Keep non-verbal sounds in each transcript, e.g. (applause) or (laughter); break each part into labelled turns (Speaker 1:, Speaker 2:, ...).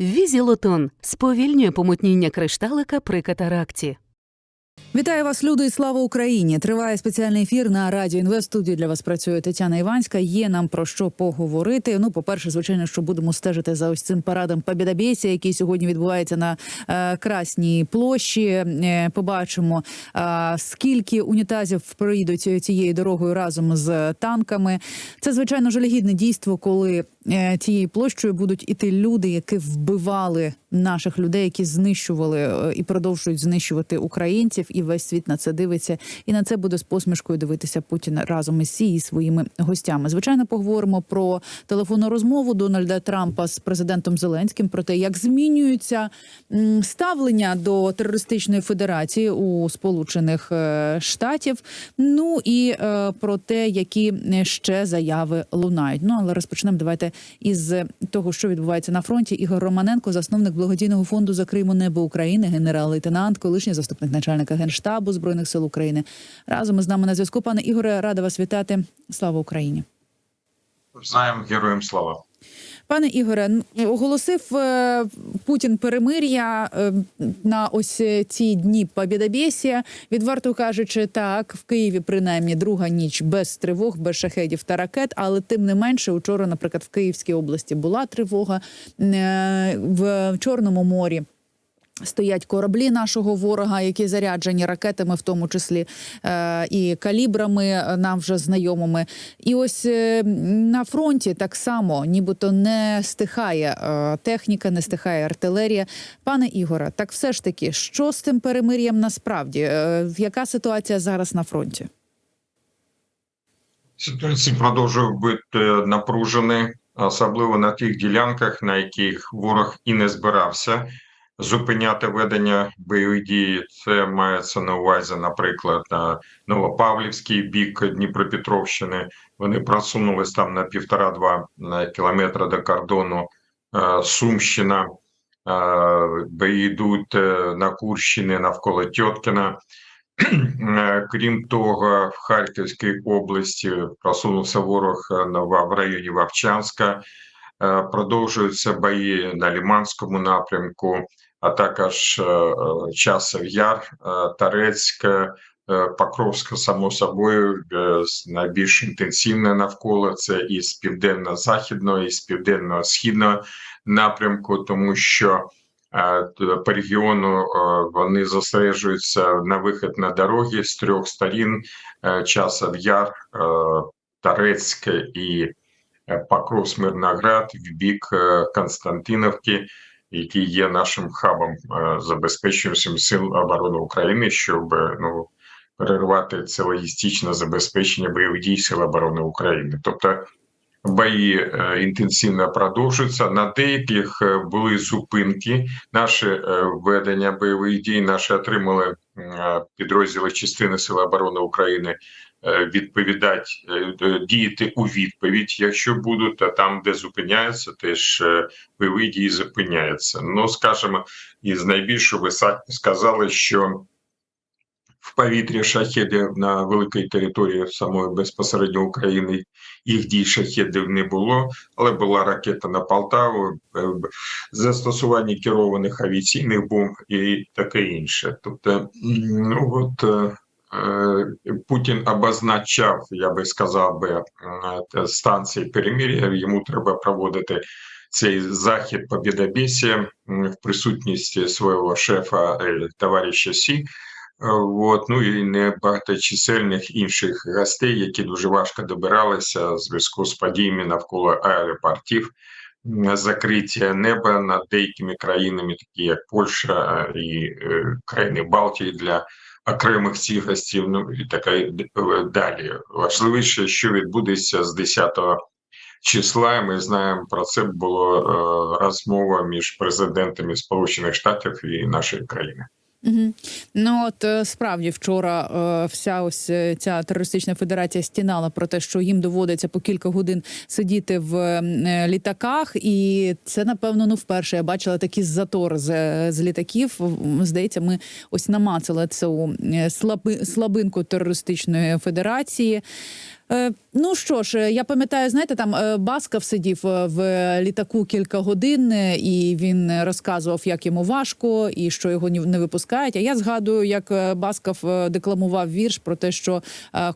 Speaker 1: Візілотон сповільнює помутніння кришталика при катаракті.
Speaker 2: Вітаю вас, люди, і слава Україні! Триває спеціальний ефір на радіо Інвест. Студії для вас працює Тетяна Іванська. Є нам про що поговорити. Ну, по перше, звичайно, що будемо стежити за ось цим парадом Побєдобєсія, який сьогодні відбувається на е, Красній площі. Е, побачимо, е, скільки унітазів проїдуть цією дорогою разом з танками. Це звичайно жалюгідне дійство, коли е, цією площею будуть іти люди, які вбивали наших людей, які знищували е, і продовжують знищувати українців, і весь світ на це дивиться. І на це буде з посмішкою дивитися Путін разом із Сі і своїми гостями. Звичайно, поговоримо про телефонну розмову Дональда Трампа з президентом Зеленським про те, як змінюються ставлення до терористичної федерації у Сполучених е, Штатів. Ну і про те, які ще заяви лунають. Ну але розпочнемо давайте із того, що відбувається на фронті. Ігор Романенко, засновник благодійного фонду «Закриємо небо України, генерал-лейтенант, колишній заступник начальника генштабу збройних сил України. Разом із нами на зв'язку. Пане Ігоре, рада вас вітати. Слава Україні.
Speaker 3: Знаємо героям слава.
Speaker 2: Пане Ігоре, оголосив е, Путін перемир'я е, на ось е, ці дні Побєдобєсія. Відверто кажучи, так в Києві принаймні друга ніч без тривог, без шахедів та ракет. Але тим не менше, учора, наприклад, в Київській області була тривога в Чорному морі. Стоять кораблі нашого ворога, які заряджені ракетами, в тому числі е, і калібрами е, нам вже знайомими. І ось е, на фронті так само, нібито не стихає техніка, не стихає артилерія. Пане Ігоре, так все ж таки, що з цим перемир'ям насправді? Яка ситуація зараз на фронті?
Speaker 3: Ситуація продовжує бути напружена, особливо на тих ділянках, на яких ворог і не збирався зупиняти ведення бойових дій. Це мається на увазі, наприклад, на Новопавлівський бік Дніпропетровщини. Вони просунулись там на півтора-два е, кілометра до кордону. Е, Сумщина, е, бої йдуть на Курщині навколо Тьоткіна. (clears throat) Крім того, в Харківській області просунувся ворог в районі Вовчанська. Е, Продовжуються бої на Ліманському напрямку, а також е, е, Часов Яр, е, Тарецьк, е, Покровська, само собою, найбільш інтенсивне навколо. Це і з південно-західного, і з південно-східного напрямку, тому що по регіону вони зосереджуються на вихід на дороги з трьох сторін: Часов Яр, е, Тарецьк і Покров Смирноград в бік Константиновки, який є нашим хабом е, забезпечуючим сил оборони України, щоб е, ну перервати це логістичне забезпечення бойових дій Сил оборони України. Тобто бої е, інтенсивно продовжуються. На деяких були зупинки. Наші е, ведення бойових дій наші отримали підрозділи частини Сил оборони України відповідати, е, е, діяти у відповідь, якщо будуть, а там, де зупиняються, теж е, бойові дії зупиняються. Ну, скажімо, із найбільшого ви сказали, що в повітрі шахедів на великій території самої безпосередньо України їх дій шахедів не було, але була ракета на Полтаву, е, застосування керованих авіаційних бомб і таке інше. Тобто, ну от е, е, Путін обозначав, я би сказав би, станції перемир'я. Йому треба проводити цей захід побєдобєсія м, в присутності свого шефа е, товариша Сі. Е, От, ну і небагаточисельних інших гостей, які дуже важко добиралися в зв'язку з подіями навколо аеропортів, закриття неба над деякими країнами, такі як Польща е, і е, країни Балтії для окремих цих гостів, ну і таке далі. Важливіше, що відбудеться з 10 числа. Ми знаємо про це Була е, розмова між президентами Сполучених Штатів і нашої країни.
Speaker 2: Угу. Ну от е, справді вчора е, вся ось е, ця терористична федерація стінала про те, що їм доводиться по кілька годин сидіти в е, літаках, і це напевно ну вперше я бачила такі затори з, е, з літаків. Здається, ми ось намацали цю слаби, слабинку терористичної федерації. Е, ну що ж, е, я пам'ятаю, знаєте, там е, Басков сидів в літаку кілька годин, і він розказував, як йому важко і що його не випускають. А я згадую, як Басков декламував вірш про те, що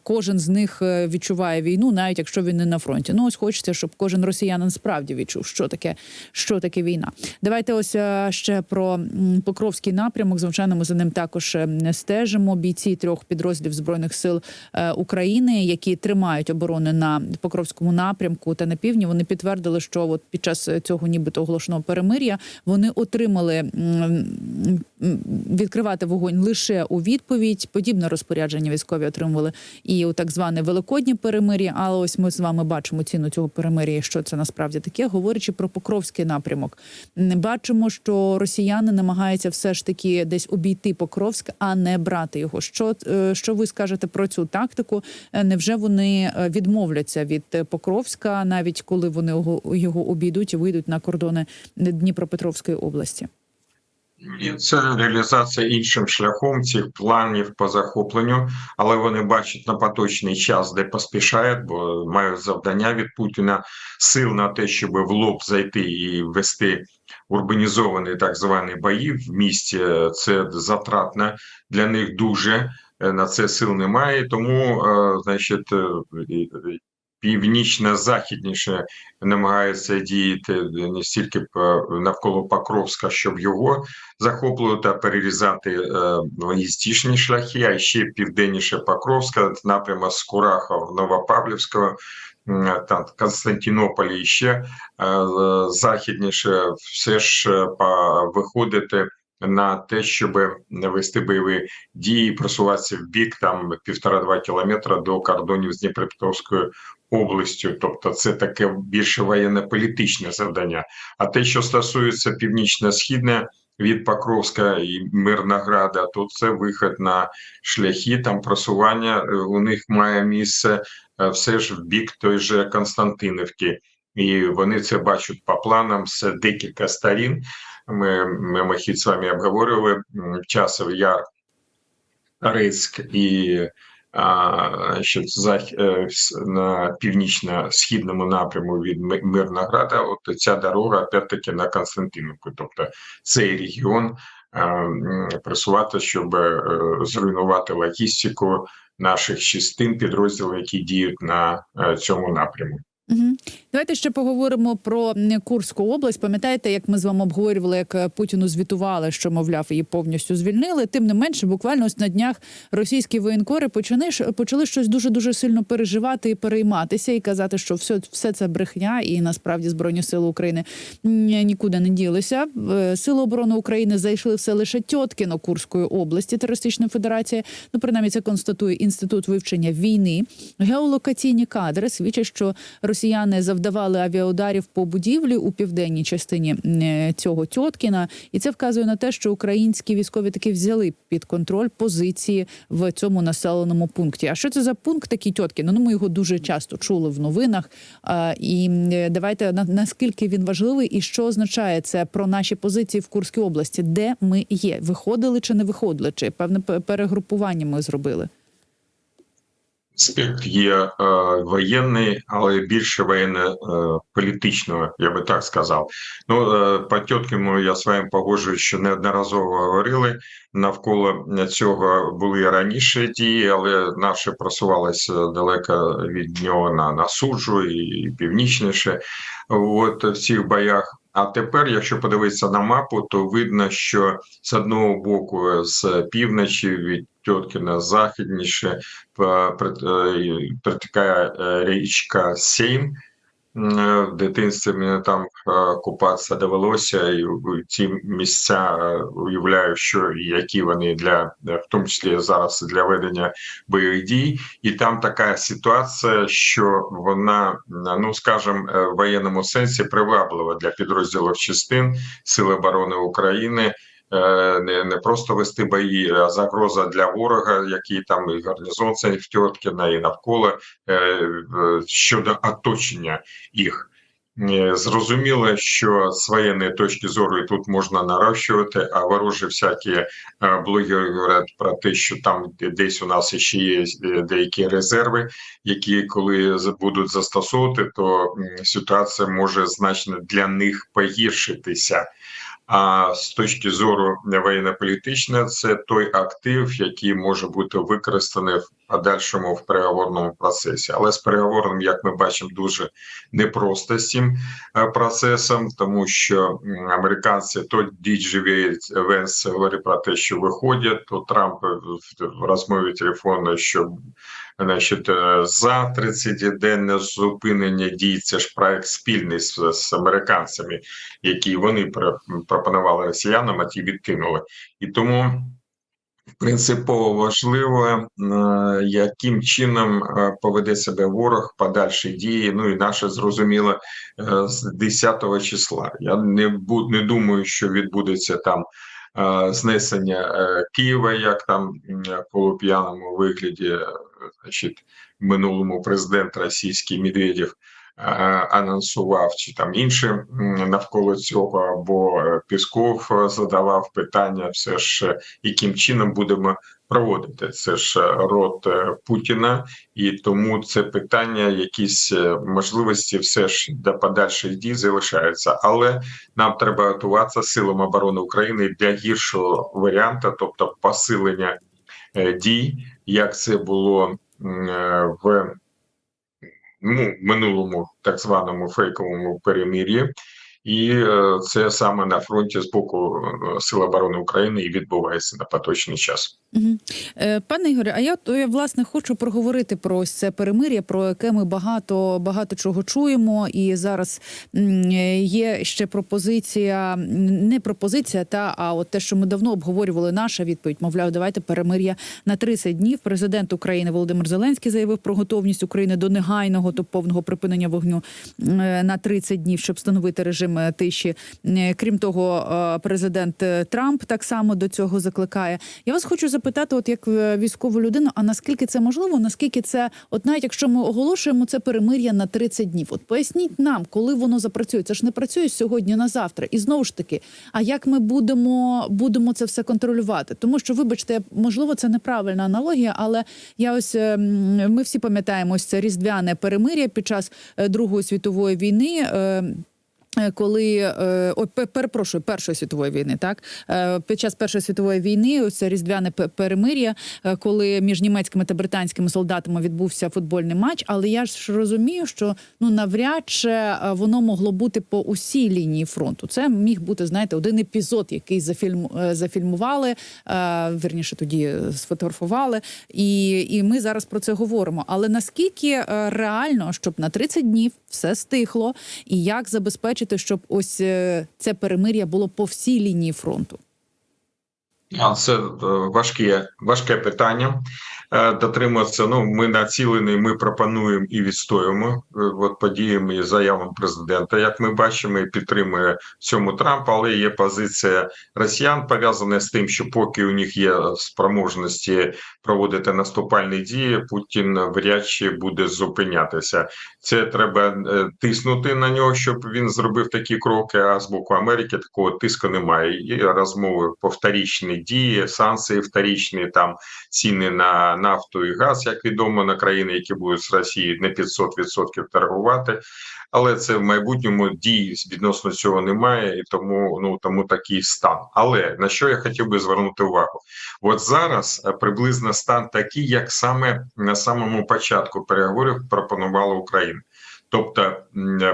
Speaker 2: кожен з них відчуває війну, навіть якщо він не на фронті. Ну ось хочеться, щоб кожен росіянин справді відчув, що таке, що таке війна. Давайте ось ще про Покровський напрямок. Звичайно, ми за ним також стежимо. Бійці трьох підрозділів збройних сил України, які тримають оборони на Покровському напрямку та на півдні, вони підтвердили, що от під час цього нібито оголошеного перемир'я вони отримали відкривати вогонь лише у відповідь. Подібне розпорядження військові отримували і у так зване великоднє перемир'я. Але ось ми з вами бачимо ціну цього перемир'я, що це насправді таке. Говорячи про Покровський напрямок, М, бачимо, що росіяни намагаються все ж таки десь обійти Покровськ, а не брати його. Що, е, що ви скажете про цю тактику? Е, Невже вони е, відмовляться від е, Покровська, навіть коли вони його, обійдуть і вийдуть на кордони Дніпропетровської області?
Speaker 3: І це реалізація іншим шляхом цих планів по захопленню, але вони бачать на поточний час, де поспішають, бо мають завдання від Путіна сил на те, щоб в лоб зайти і вести урбанізовані так звані бої в місті. Це затратно для них дуже. Е, На це сил немає, тому, е, значить, е, північно-західніше намагається діяти не стільки навколо Покровська, щоб його захоплювати, а перерізати логістичні шляхи, а ще південніше Покровська, напрямок з Курахов, Новопавлівського, там Константинополі ще західніше, все ж по- виходити на те, щоб вести бойові дії, просуватися в бік там півтора-два кілометра до кордонів з Дніпропетровською областю. Тобто, це таке більше воєнно-політичне завдання. А те, що стосується північно-східне від Покровська і Мирнограда, то це вихід на шляхи, там просування е, у них має місце е, все ж в бік той же Константинівки. І вони це бачать по планам з декілька сторін. Ми мимохід з вами обговорювали часов Яр, Рицьк і що е, на північно-східному напряму від Ми- Мирнограда, от ця дорога опять-таки на Константинівку. Тобто цей регіон просувати, щоб е, зруйнувати логістику наших частин підрозділів, які діють на е, цьому напряму.
Speaker 2: Угу. Давайте ще поговоримо про Курську область. Пам'ятаєте, як ми з вами обговорювали, як е, Путіну звітували, що мовляв її повністю звільнили. Тим не менше, буквально ось на днях російські воєнкори почали, почали щось дуже дуже сильно переживати і перейматися, і казати, що все, все це брехня, і насправді збройні сили України нікуди не ділися. Е, Сили оборони України зайшли в селище Тьоткіно Курської області терористичної федерації. Ну принаймні це констатує інститут вивчення війни. Геолокаційні кадри свідчать, що росіяни завдавали авіаударів по будівлі у південній частині е, цього Тьоткіна, і це вказує на те, що українські військові таки взяли під контроль позиції в цьому населеному пункті. А що це за пункт такий Тьоткін? Ну ми його дуже часто чули в новинах. І е, давайте на наскільки він важливий, і що означає це про наші позиції в Курській області, де ми є? Виходили чи не виходили? Чи певне перегрупування ми зробили?
Speaker 3: Аспект є е, воєнний, але більше воєнно-політичного, я би так сказав. Ну, е, по Тьоткіну я з вами погоджуюсь, що неодноразово говорили. Навколо цього були раніше дії, але наші просувалися далеко від нього на, на суджу і північніше. От в цих боях. А тепер, якщо подивитися на мапу, то видно, що з одного боку, з півночі від Тьоткіна західніше е, протікає е, річка Сейм. Е, В дитинстві мені там е, купатися довелося, і ці місця е, уявляю, що які вони для е, в тому числі зараз для ведення бойових дій, і там така ситуація, що вона, ну скажімо, е, в воєнному сенсі приваблива для підрозділів частин Сил оборони України е, не, не просто вести бої, а загроза для ворога, який там і гарнізон цей в Тьоткіна, і навколо е, щодо оточення їх. Е, Зрозуміло, що з воєнної точки зору і тут можна нарощувати, а ворожі всякі е, блогери говорять про те, що там десь у нас ще є е, деякі резерви, які коли будуть застосовувати, то ситуація може значно для них погіршитися. А з точки зору воєнно-політичної, це той актив, який може бути використаний в подальшому в переговорному процесі. Але з переговорним, як ми бачимо, дуже непросто з цим е, процесом, тому що американці то Діджі Венс говорить про те, що виходять, то Трамп в- розмові телефонної, що значить, е, за 30-денне зупинення дій. Це ж проект спільний з, з американцями, який вони пр- пропонували росіянам, а ті відкинули. І тому принципово важливо, е, яким чином е, поведе себе ворог подальші дії. Ну і наше зрозуміло з 10 числа. Я не не думаю, що відбудеться там. Е, Знесення е, Києва, як там м, полуп'яному вигляді, е, значить, минулому президент російський Медведєв е, анонсував, чи там інше навколо цього, або е, Пісков е, задавав питання, все ж е, яким чином будемо проводити. Це ж е, род е, Путіна, і тому це питання, якісь е, можливості, все ж до подальших дій залишаються. Але нам треба готуватися силам оборони України для гіршого варіанту, тобто посилення дій, як це було в ну, минулому так званому фейковому перемір'ї. І е, це саме на фронті з боку е, Сил оборони України і відбувається на поточний час.
Speaker 2: Е, Пане Ігорі, а я то я власне хочу проговорити про ось це перемир'я, про яке ми багато багато чого чуємо. І зараз є ще пропозиція, не пропозиція, та а от те, що ми давно обговорювали, наша відповідь. Мовляв, давайте перемир'я на 30 днів. Президент України Володимир Зеленський заявив про готовність України до негайного та повного припинення вогню на 30 днів, щоб встановити режим е, тиші. Е, Крім того, е, президент е, Трамп так само до цього закликає. Я вас хочу запитати, от як військову людину, а наскільки це можливо? Наскільки це, от навіть якщо ми оголошуємо це перемир'я на 30 днів, от поясніть нам, коли воно запрацює. Це ж не працює сьогодні на завтра. І знову ж таки, а як ми будемо, будемо це все контролювати? Тому що, вибачте, можливо, це неправильна аналогія, але я ось ми всі пам'ятаємо ось це різдвяне перемир'я під час Другої світової війни. Е, Коли е, перепрошую, першої світової війни, так Е, під час першої світової війни, ось це різдвяне перемир'я, коли між німецькими та британськими солдатами відбувся футбольний матч. Але я ж розумію, що ну навряд чи воно могло бути по усій лінії фронту. Це міг бути, знаєте, один епізод, який зафільм зафільмували, е, вірніше тоді сфотографували, і, і ми зараз про це говоримо. Але наскільки реально, щоб на 30 днів все стихло, і як забезпечити, щоб ось е, це перемир'я було по всій лінії фронту?
Speaker 3: Це е, важке, важке питання. Е, Дотримуватися. Ну, ми націлені, ми пропонуємо і відстоюємо е, от подіями і заявам президента. Як ми бачимо, і підтримує цьому Трамп, але є позиція росіян пов'язана з тим, що поки у них є спроможності проводити наступальні дії, Путін вряд чи буде зупинятися. Це треба е, тиснути на нього, щоб він зробив такі кроки. А з боку Америки такого тиску немає. Є розмови по вторічні дії, санкції вторічні, там ціни на нафту і газ, як відомо, на країни, які будуть з Росії на 500% торгувати. Але це в майбутньому дій відносно цього немає, і тому ну тому такий стан. Але на що я хотів би звернути увагу? От зараз е, приблизно стан такий, як саме на самому початку переговорів пропонувала Україна. Тобто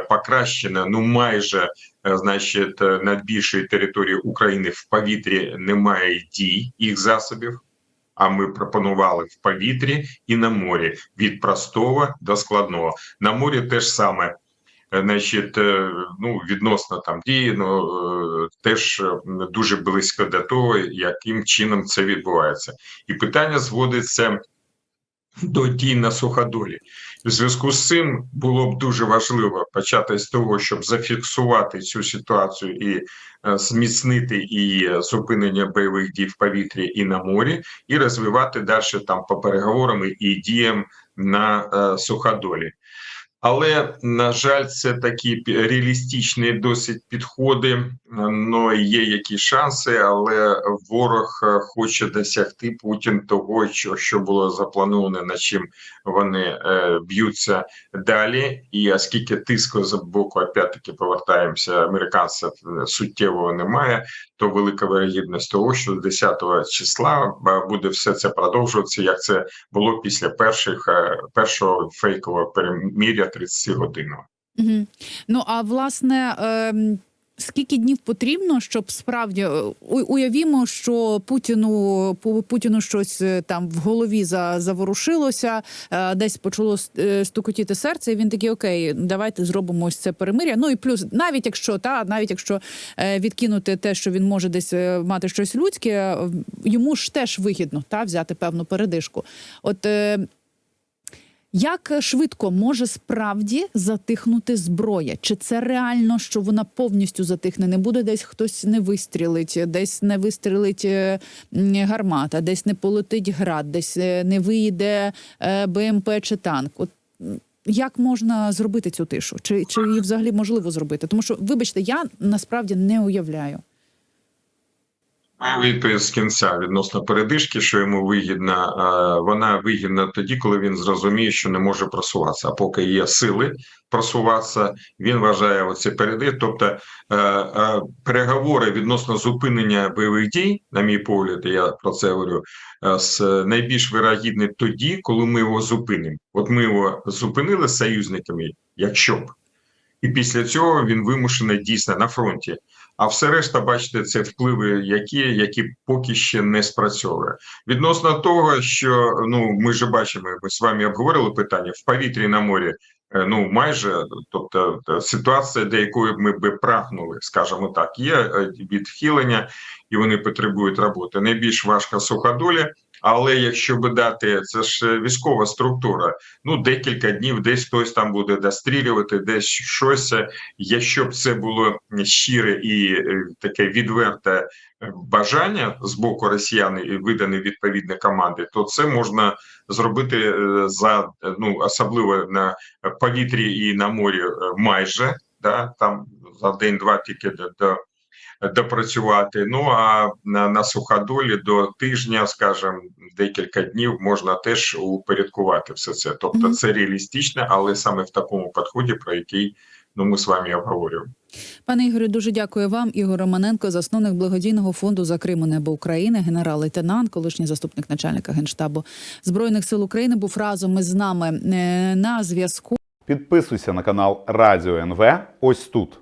Speaker 3: покращена, ну майже е, значить, е, над більшою територією України в повітрі немає дій їх засобів. А ми пропонували в повітрі і на морі від простого до складного. На морі теж саме. Е, Значить, е, ну відносно там дії, ну е, теж дуже близько до того, яким чином це відбувається, і питання зводиться до дій на суходолі. В зв'язку з цим було б дуже важливо почати з того, щоб зафіксувати цю ситуацію і е, зміцнити і зупинення бойових дій в повітрі і на морі, і розвивати далі там по переговорам і діям на е, суходолі. Але на жаль, це такі реалістичні досить підходи. Ну є якісь шанси, але ворог е, хоче досягти Путін того, що, що було заплановано, над чим вони е, б'ються далі. І оскільки тиску з боку, опять-таки повертаємося, американців е, суттєвого немає, то велика вирогідність того, що 10 числа е, буде все це продовжуватися, як це було після перших першого фейкового переміря 30 годинного.
Speaker 2: Угу. Ну а власне. ем, Скільки днів потрібно, щоб справді е, у- уявімо, що Путіну Пу- Путіну щось е, там в голові за, заворушилося, е, десь почало е, стукотіти серце, і він такий окей, давайте зробимо ось це перемиря. Ну і плюс, навіть якщо та навіть якщо е, відкинути те, що він може десь е, мати щось людське, е, йому ж теж вигідно та взяти певну передишку. От е, як швидко може справді затихнути зброя? Чи це реально, що вона повністю затихне? Не буде десь хтось не вистрілить, десь не вистрілить е, гармата, десь не полетить град, десь е, не виїде е, БМП чи танк. От як можна зробити цю тишу? Чи, чи її взагалі можливо зробити? Тому що, вибачте, я насправді не уявляю.
Speaker 3: Відповідь з кінця відносно передишки, що йому вигідна, е, вона вигідна тоді, коли він зрозуміє, що не може просуватися. А поки є сили просуватися, він вважає оці переди. Тобто е, е, переговори відносно зупинення бойових дій, на мій погляд, я про це говорю, найбільш вирогідні тоді, коли ми його зупинимо. От ми його зупинили з союзниками, якщо б. І після цього він вимушений дійсно на фронті. А все решта, бачите, це впливи, які, які поки ще не спрацьовує. Відносно того, що ну ми ж бачимо, ми з вами обговорили питання в повітрі на морі. е, Ну, майже, тобто ситуація, до якої ми би прагнули, скажімо так, є е, відхилення, і вони потребують роботи. Найбільш важка суходоля, але якщо би дати, це ж військова структура. Ну, декілька днів, десь хтось там буде дострілювати, десь щось. Якщо б це було щире і е, таке відверте е, бажання з боку росіян і видані відповідні команди, то це можна зробити е, за ну особливо на повітрі і на морі майже да там за день-два тільки до. До Допрацювати, ну а на, на суходолі до тижня, скажімо, декілька днів можна теж упорядкувати все це. Тобто, це реалістично, але саме в такому підході, про який ну ми з вами обговорюємо.
Speaker 2: Пане Ігорю, дуже дякую вам. Ігор Романенко, засновник благодійного фонду за Крим і небо України, генерал-лейтенант, колишній заступник начальника генштабу збройних сил України, був разом із нами е, на зв'язку.
Speaker 4: Підписуйся на канал Радіо НВ ось тут.